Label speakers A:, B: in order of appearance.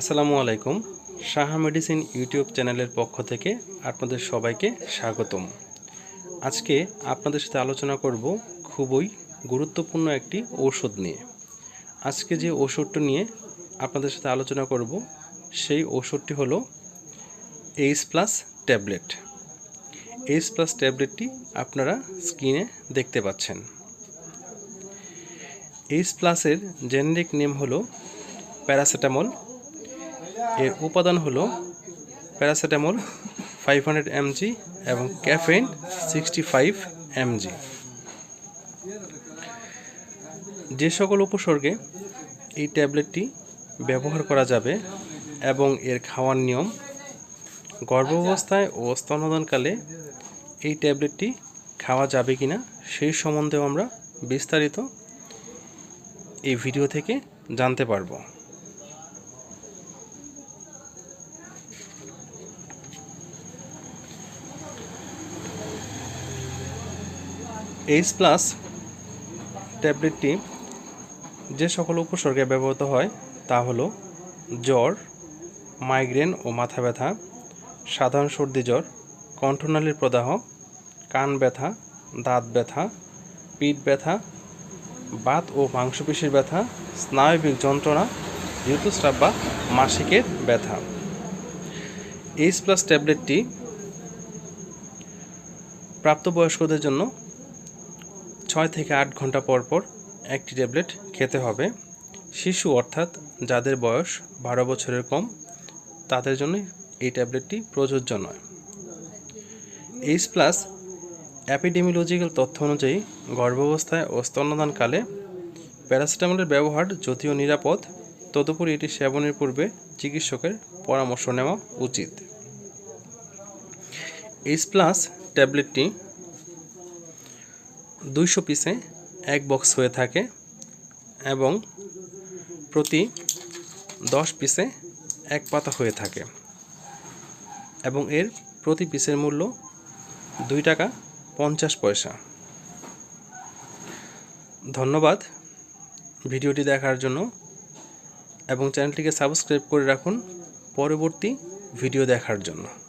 A: আসসালামু আলাইকুম। Saha medicine YouTube চ্যানেলের পক্ষ থেকে আপনাদের সবাইকে স্বাগতম। আজকে আপনাদের সাথে আলোচনা করব খুবই গুরুত্বপূর্ণ একটি ঔষধ নিয়ে। আজকে যে ওষুধটি নিয়ে আপনাদের সাথে আলোচনা করব, সেই ওষুধটি হলো H plus tablet H plus ট্যাবলেটটি আপনারা স্ক্রিনে দেখতে পাচ্ছেন। এইচ প্লাসের জেনেরিক নেম হলো প্যারাসিটামল এর উপাদান হলো paracetamol five hundred M G এবং caffeine sixty five M G যে সকল উপসর্গে এই ট্যাবলেটটি ব্যবহার করা যাবে এবং এর খাওয়ার নিয়ম, গর্ভাবস্থায় ও স্তনদানকালে এই ট্যাবলেটটি খাওয়া যাবে কিনা সেই সম্বন্ধেও আমরা বিস্তারিত এই ভিডিও থেকে জানতে পারব। এইচ প্লাস ট্যাবলেটটি যে সকল উপসর্গে ব্যবহৃত হয় তা হলো জ্বর মাইগ্রেন ও মাথা ব্যথা, সাধারণ সর্দি জ্বর, কণ্ঠনালীর প্রদাহ, কান ব্যথা, দাঁত ব্যথা, পিঠ ব্যথা, বাত ও মাংসপেশির ব্যথা, স্নায়বিক যন্ত্রণা, ঋতুস্রাব বা মাসিকের ব্যথা। এইচ প্লাস ট্যাবলেটটি প্রাপ্তবয়স্কদের জন্য ছয় থেকে আট ঘণ্টা পর পর একটি ট্যাবলেট খেতে হবে। শিশু অর্থাৎ যাদের বয়স বারো বছরের কম, তাদের জন্য এই ট্যাবলেটটি প্রযোজ্য নয়। এইচ প্লাস অ্যাপিডেমিওলজিক্যাল তথ্য অনুযায়ী গর্ভাবস্থায় ও স্তন্যদানকালে প্যারাসিটামলের ব্যবহার যদিও নিরাপদ, তদুপরি এটি সেবনের পূর্বে চিকিৎসকের পরামর্শ নেওয়া উচিত। এইচ প্লাস ট্যাবলেটটি দুইশো পিসে এক বক্স হয়ে থাকে এবং প্রতি দশ পিসে এক পাতা হয়ে থাকে এবং এর প্রতি পিসের মূল্য দুই টাকা পঞ্চাশ পয়সা। ধন্যবাদ ভিডিওটি দেখার জন্য এবং চ্যানেলটিকে সাবস্ক্রাইব করে রাখুন। পরবর্তী ভিডিও দেখার জন্য।